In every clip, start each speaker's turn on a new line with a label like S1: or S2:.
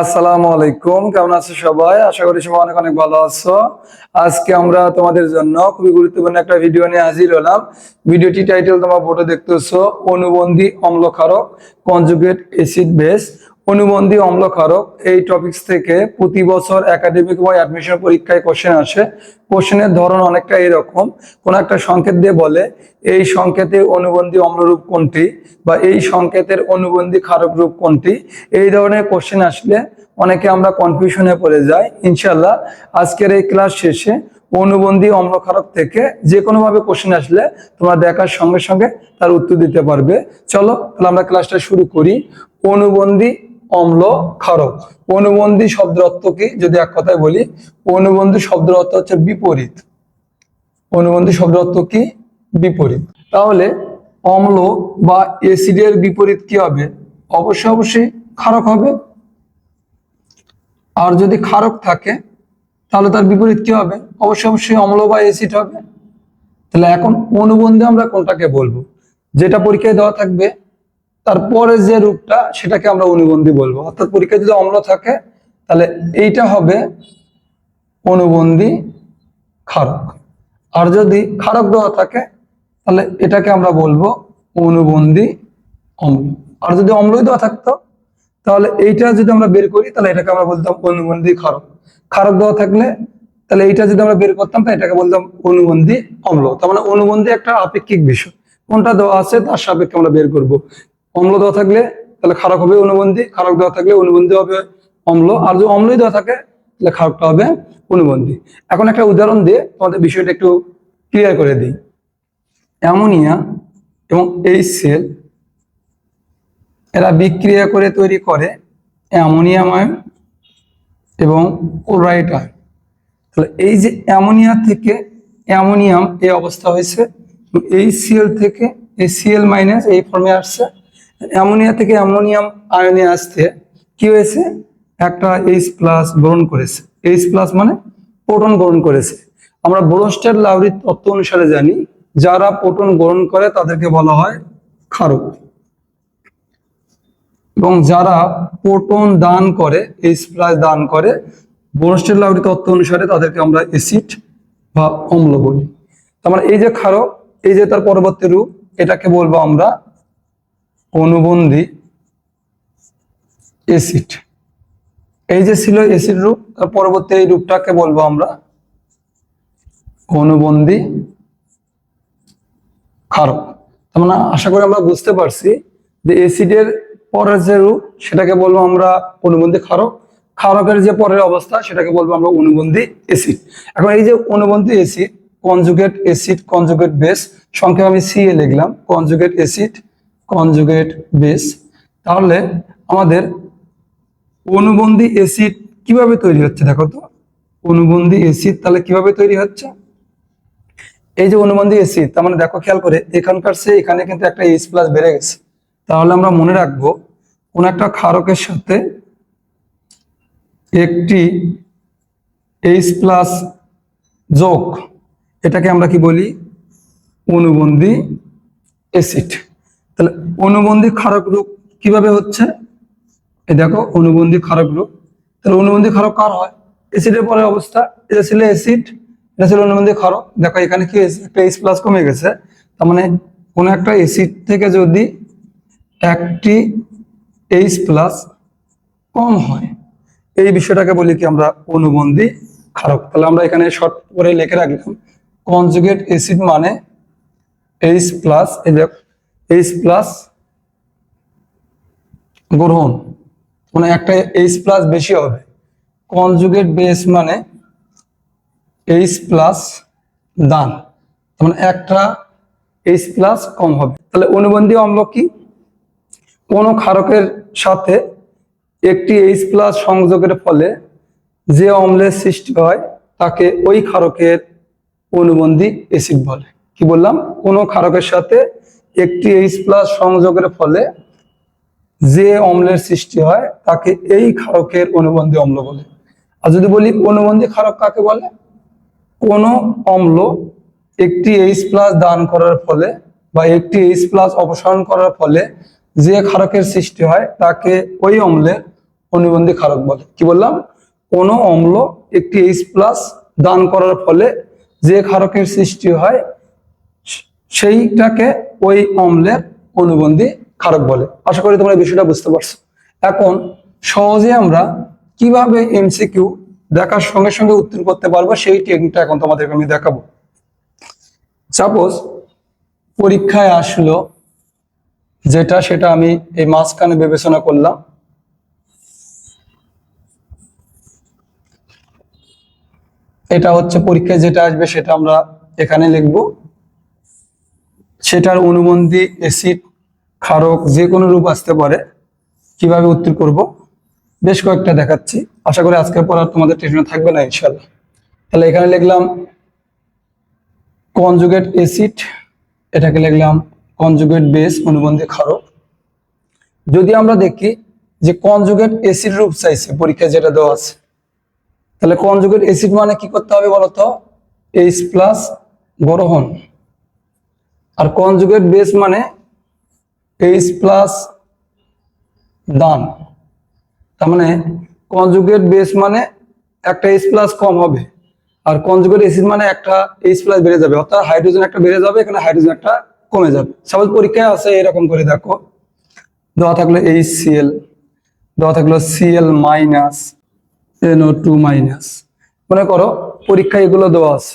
S1: আসসালামু আলাইকুম, কেমন আছো সবাই? আশা করি সবাই অনেক অনেক ভালো আছো। আজকে আমরা তোমাদের জন্য খুবই গুরুত্বপূর্ণ একটা ভিডিও নিয়ে হাজির হলাম। ভিডিওটি টাইটেল তোমার ফটো দেখতেছো, অনুবন্ধী অম্লক্ষারক কনজুগেট অ্যাসিড বেস অনুবন্ধী অম্লক্ষারক এই টপিকস থেকে প্রতি বছর একাডেমিক বা অ্যাডমিশন পরীক্ষায় কোশ্চেন আসে। কোশ্চেনের ধরন অনেকটা এরকম। কোন একটা সংকেত দিয়ে বলে, এই সংকেতে অনুবন্ধী অম্লরূপ কোনটি বা এই সংকেতের অনুবন্ধী ক্ষারক রূপ কোনটি? এই ধরনের কোশ্চেন আসলে অনেকে আমরা কনফিউশনে পড়ে যাই। ইনশাল্লাহ আজকের এই ক্লাস শেষে অনুবন্ধী অম্লক্ষারক থেকে যে কোনোভাবে কোশ্চেন আসলে তোমরা দেখার সঙ্গে সঙ্গে তার উত্তর দিতে পারবে। চলো তাহলে আমরা ক্লাসটা শুরু করি। অনুবন্ধী অম্ল ক্ষারক। অনুবন্ধী শব্দ অর্থ কি? যদি এক কথায় বলি, অনুবন্ধী শব্দ অর্থ হচ্ছে বিপরীত। অনুবন্ধী শব্দ অর্থ কি? বিপরীত। তাহলে অম্ল বা এসিডের বিপরীত কি হবে? অবশ্যই অবশ্যই ক্ষারক হবে। আর যদি ক্ষারক থাকে, তাহলে তার বিপরীত কি হবে? অবশ্যই অবশ্যই অম্ল বা এসিড হবে। তাহলে এখন অনুবন্ধে আমরা কোনটাকে বলব? যেটা পরীক্ষায় দেওয়া থাকবে তারপরে যে রূপটা সেটাকে আমরা অনুবন্ধী বলব। অর্থাৎ পরীক্ষায় যদি অম্ল থাকে, তাহলে এইটা হবে অনুবন্ধী ক্ষারক। আর যদি ক্ষারক দেওয়া থাকে, তাহলে এটাকে আমরা বলব অনুবন্ধী অম্ল। আর যদি অম্লই দেওয়া থাকতো, তাহলে এইটা যদি আমরা বের করি, তাহলে এটাকে আমরা বলতাম অনুবন্ধী ক্ষারক। ক্ষারক দেওয়া থাকলে, তাহলে এইটা যদি আমরা বের করতাম, তাহলে এটাকে বলতাম অনুবন্ধী অম্ল। তার মানে অনুবন্ধী একটা আপেক্ষিক বিষয়। কোনটা দেওয়া আছে, তার সাপেক্ষে আমরা বের করব। অম্ল দেওয়া থাকলে তাহলে ক্ষারক হবে অনুবন্ধী, ক্ষারক দেওয়া থাকলে অনুবন্ধী হবে অম্ল, আর যদি অম্লই দেওয়া থাকে তাহলে ক্ষারকটা হবে অনুবন্ধী। এখন একটা উদাহরণ দিয়ে তোমাদের বিষয়টা একটু ক্লিয়ার করে দিই। অ্যামোনিয়া এবং এই সেল এরা বিক্রিয়া করে তৈরি করে অ্যামোনিয়াম আয়ন এবং ক্লোরাইড আয়ন তাহলে এই যে অ্যামোনিয়া থেকে অ্যামোনিয়াম এই অবস্থা হয়েছে এই সিএল থেকে এই সিএল মাইনাস এই ফর্মে আসছে। অ্যামোনিয়া থেকে অ্যামোনিয়াম আয়নে আসতে কি হয়েছে? একটা এইচ প্লাস গ্রহণ করেছে। এইচ প্লাস মানে প্রোটন গ্রহণ করেছে। আমরা ব্রোস্টার লাউরির তত্ত্ব অনুসারে জানি, যারা প্রোটন গ্রহণ করে তাদেরকে বলা হয় ক্ষারক। এবং যারা প্রোটন দান করে এইচ প্লাস দান করে, ব্রোস্টার লাউরি তত্ত্ব অনুসারে তাদেরকে আমরা অ্যাসিড বা অম্ল বলি। তার মানে এই যে ক্ষারক, এই যে তার পরবর্তী রূপ, এটাকে বলব আমরা অনুবন্ধী অ্যাসিড এই যে ছিল অ্যাসিড রূপ তার পরবর্তী এই রূপটাকে বলব আমরা অনুবন্ধী ক্ষারক। তার মানে আশা করি আমরা বুঝতে পারছি যে অ্যাসিডের পরের যে রূপ, সেটাকে বলব আমরা অনুবন্ধী ক্ষারক। ক্ষারকের যে পরের অবস্থা, সেটাকে বলব আমরা অনুবন্ধী অ্যাসিড এখন এই যে অনুবন্ধী acid conjugate acid conjugate base সংক্ষেপে আমি সিএ লিখলাম কনজুগেট অ্যাসিড কনজুগেট বেস তাহলে আমাদের অনুবন্ধী অ্যাসিড কীভাবে তৈরি হচ্ছে দেখো তো? অনুবন্ধী অ্যাসিড তাহলে কীভাবে তৈরি হচ্ছে? এই যে অনুবন্ধী অ্যাসিড তার মানে দেখো খেয়াল করে, এখানকার সে, এখানে কিন্তু একটা এইচ প্লাস বেড়ে গেছে। তাহলে আমরা মনে রাখব, কোন একটা ক্ষারকের সাথে একটি এইচ প্লাস যোগ, এটাকে আমরা কি বলি? অনুবন্ধী তাহলে অনুবন্ধী ক্ষারক রূপ কীভাবে হচ্ছে? এই দেখো, অনুবন্ধী ক্ষারক রূপ। তাহলে অনুবন্ধী ক্ষারক কার হয়? অ্যাসিডের পরে অবস্থা, এটা ছিল অ্যাসিড এটা ছিল অনুবন্ধী ক্ষারক। দেখো, এখানে কি? একটা এইচ প্লাস কমে গেছে। তার মানে কোন একটা অ্যাসিড থেকে যদি একটি এইচ প্লাস কম হয়, এই বিষয়টাকে বলি কি আমরা অনুবন্ধী ক্ষারক। তাহলে আমরা এখানে শর্ট করে লিখে রাখলাম কনজুগেট অ্যাসিড মানে এইচ প্লাস এই দেখ এইচ প্লাস গ্রহণ। মানে একটা এইচ প্লাস বেশি হবে। কনজুগেট বেস মানে এইচ প্লাস দান। মানে একটা এইচ প্লাস কম হবে। তাহলে অনুবন্ধী অম্ল কি? কোন ক্ষারকের সাথে একটি এইচ প্লাস সংযোগের ফলে যে অম্লের সৃষ্টি হয়, তাকে ওই ক্ষারকের অনুবন্ধী অ্যাসিড বলে। কি বললাম? কোন ক্ষারকের সাথে একটি এইচ প্লাস সংযোগের ফলে যে অম্লের সৃষ্টি হয়, তাকে এই ক্ষারকের অনুবন্ধী অম্ল বলে। আর যদি বলি অনুবন্ধী ক্ষারক কাকে বলে? কোন অম্ল একটি এইচ প্লাস দান করার ফলে বা একটি এইচ প্লাস অপসারণ করার ফলে যে ক্ষারকের সৃষ্টি হয়, তাকে ওই অম্লের অনুবন্ধী ক্ষারক বলে। কি বললাম? কোন অম্ল একটি এইচ প্লাস দান করার ফলে যে ক্ষারকের সৃষ্টি হয় সেইটাকে ওই অম্লের অনুবন্ধী ক্ষারক বলে। আশা করি তোমরা বিষয়টা বুঝতে পারছ। এখন সহজে আমরা কীভাবে এমসিকিউ দেখার সঙ্গে সঙ্গে উত্তর করতে পারব সেই টেকনিকটা এখন তোমাদেরকে আমি দেখাবো। সাপোজ পরীক্ষায় আসলো যেটা, সেটা আমি এই মাঝখানে বিবেচনা করলাম। এটা হচ্ছে পরীক্ষায় যেটা আসবে সেটা আমরা এখানে লিখব। সেটার অনুবন্ধী এসিড ক্ষারক যে কোনো রূপ আসতে পারে। কীভাবে উত্তর করব? বেশ কয়েকটা দেখাচ্ছি। আশা করি আজকের পর আর তোমাদের টেনশন থাকবে না ইনশাল্লাহ তাহলে এখানে লিখলাম কনজুগেট এসিড এটাকে লিখলাম কনজুগেট বেস অনুবন্ধী ক্ষারক। যদি আমরা দেখি যে কনজুগেট এসিড রূপ চাইছে, পরীক্ষায় যেটা দেওয়া আছে, তাহলে কনজুগেট অ্যাসিড মানে কি করতে হবে বলতো? এইচ প্লাস গ্রহণ আর কনজুগেট বেস মানে এইচ প্লাস দান তার মানে কনজুগেট বেস মানে একটা এইচ প্লাস কম হবে, আর কনজুগেট অ্যাসিড মানে একটা এইচ প্লাস বেড়ে যাবে। অর্থাৎ হাইড্রোজেন একটা বেড়ে যাবে, এখানে হাইড্রোজেন একটা কমে যাবে। সাপোজ পরীক্ষায় আছে এরকম করে, দেখো। দেওয়া থাকল এইচ সিএল দেওয়া থাকল CL minus NO two minus মনে করো পরীক্ষায় এগুলো দেওয়া আছে।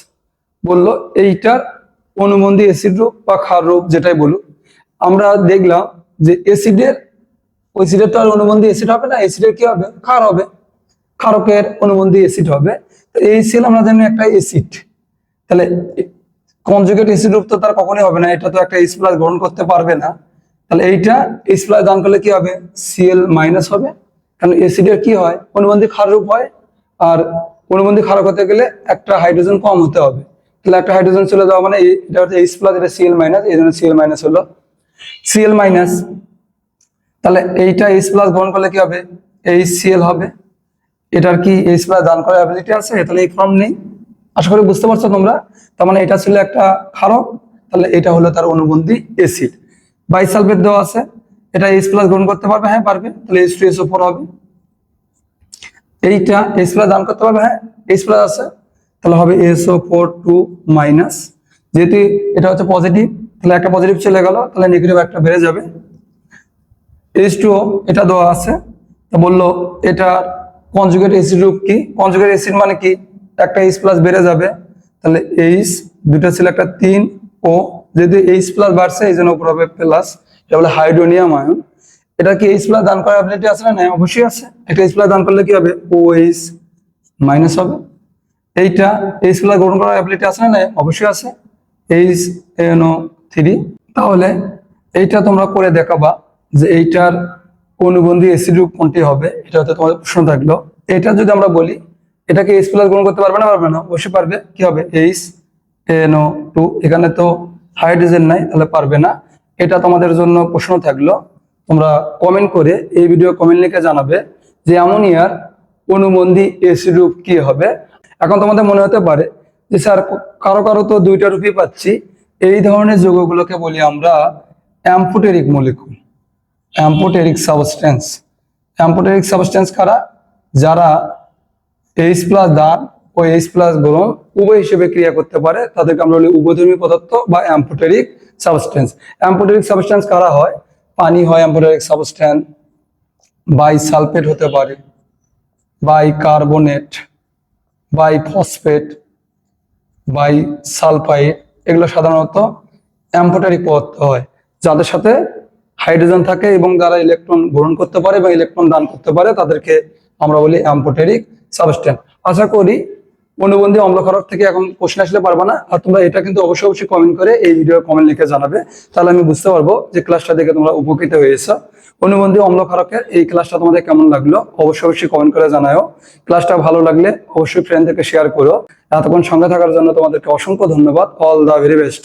S1: বলল এইটার অনুবন্ধী অ্যাসিড রূপ বা ক্ষার রূপ যেটাই বলুক, আমরা দেখলাম যে অ্যাসিডের অ্যাসিডের তো আর অনুবন্ধী অ্যাসিড হবে না অ্যাসিডের কি হবে? ক্ষার হবে। ক্ষারকের অনুবন্ধী অ্যাসিড হবে। তো এই সেল আমরা জানি একটা অ্যাসিড তাহলে কনজুগেট অ্যাসিড রূপ তো তার কখনোই হবে না, এটা তো একটা এইচ প্লাস গ্রহণ করতে পারবে না। তাহলে এইটা এইচ প্লাস দান করলে কি হবে? সিএল মাইনাস হবে। কারণ অ্যাসিডের কি হয়? অনুবন্ধী ক্ষার রূপ হয়। আর অনুবন্ধী ক্ষারক হতে গেলে একটা হাইড্রোজেন কম হতে হবে। তাহলে একটা হাইড্রোজেন চলে যাওয়া মানে এটা হচ্ছে এইচ প্লাস এটা সিএল মাইনাস এই জন্য সিএল মাইনাস হলো। সিএল মাইনাস তাহলে এইটা এইচ প্লাস গ্রহণ করলে কি হবে? এইচ সিএল হবে। এটার কি এইচ প্লাস দান করার অ্যাবিলিটি আছে? তাহলে এই ফর্ম নেই। আশা করি বুঝতে পারছ তোমরা। তার মানে এটা ছিল একটা ক্ষারক। তাহলে এটা হলো তার অনুবন্ধী অ্যাসিড বাইসালফেট দেওয়া আছে। এটা এইচ প্লাস গ্রহণ করতে পারবে হ্যাঁ পারবে। তাহলে এইচ টু এসও ফোর হবে। এইটা এইচ প্লাস দান করতে পারবে হ্যাঁ। এইচ প্লাস আছে। তাহলে হবে এসও ফোর টু মাইনাস যেহেতু এটা হচ্ছে পজিটিভ তাহলে একটা পজিটিভ চলে গেল, তাহলে নেগেটিভ একটা বেড়ে যাবে। এইচ টু এটা দেওয়া আছে, তা বলল এটা কনজুগেট অ্যাসিড রূপ কি? কনজুগেট অ্যাসিড মানে কি? একটা এইচ প্লাস বেড়ে যাবে, তাহলে এইচ দুটা ছিল একটা তিন ও যেহেতু এইচ প্লাস বাড়ছে, এই জন্য উপর হবে প্লাস এটা বলে হাইড্রোনিয়াম আয়ন। এটা কি এইচ প্লাস দান করার অ্যাবিলিটি আছে না অবশ্যই আছে। একটা এইচ প্লাস দান করলে কি হবে? ও এইচ মাইনাস হবে। এইটা এই প্লাস গ্রহণ করার অ্যাবিলিটি আছে না অবশ্যই আছে। এইচ এনও থ্রি তাহলে এইটা তোমরা করে দেখাবা যে এইটার অনুবন্ধী এসিড রূপ কোনটি হবে? এটা হতে তোমাদের প্রশ্ন থাকল। এটা যদি আমরা বলি এটাকে এইচ প্লাস গ্রহণ করতে পারবে না পারবে না? অবশ্যই পারবে। কি হবে? এইচ এনও টু এখানে তো হাইড্রোজেন নাই, তাহলে পারবে না। এটা তোমাদের জন্য প্রশ্ন থাকল। তোমরা কমেন্ট করে এই ভিডিও কমেন্ট লিখে জানাবে যে অ্যামোনিয়ার অনুবন্ধী এসিড রূপ কি হবে? এখন তোমাদের মনে হতে পারে যে স্যার, কারও কারও তো দুইটা রূপই পাচ্ছি। এই ধরনের যৌগগুলোকে বলি আমরা amphoteric molecule, amphoteric substance. Amphoteric substance কারা? যারা এইচ প্লাস দান ও এইচ প্লাস গ্রহণ উভয় হিসেবে ক্রিয়া করতে পারে, তাদেরকে আমরা বলি উভধর্মী পদার্থ বা অ্যাম্পোটেরিক সাবস্টেন্স। অ্যাম্পোটেরিক সাবস্টেন্স কারা হয়? পানি হয় অ্যাম্পোটেরিক সাবস্টেন্স, বাই সালফেট হতে পারে, bicarbonate. Biphosphate, bisulphide, এগুলো সাধারণত অ্যাম্পোটারি পদার্থ হয়, যাদের সাথে হাইড্রোজেন থাকে এবং যারা ইলেকট্রন গ্রহণ করতে পারে বা ইলেকট্রন দান করতে পারে, তাদেরকে আমরা বলি অ্যাম্পোটেরিক সাবস্টেন্স আশা করি অনুবন্ধী খরক থেকে এখন কোশ্চেন আসলে পারব না, আর তোমরা এটা কিন্তু অবশ্যই অবশ্যই কমেন্ট করে এই ভিডিও কমেন্ট লিখে জানাবে। তাহলে আমি বুঝতে পারব যে ক্লাসটা দেখে তোমরা উপকৃত হয়েছো। অনুবন্ধী খরকের এই ক্লাসটা তোমাদের কেমন লাগল, অবশ্যই অবশ্যই কমেন্ট করে জানাও ক্লাসটা ভালো লাগলে অবশ্যই ফ্রেন্ডদেরকে শেয়ার করো। এতক্ষণ সঙ্গে থাকার জন্য তোমাদেরকে অসংখ্য ধন্যবাদ। All the very best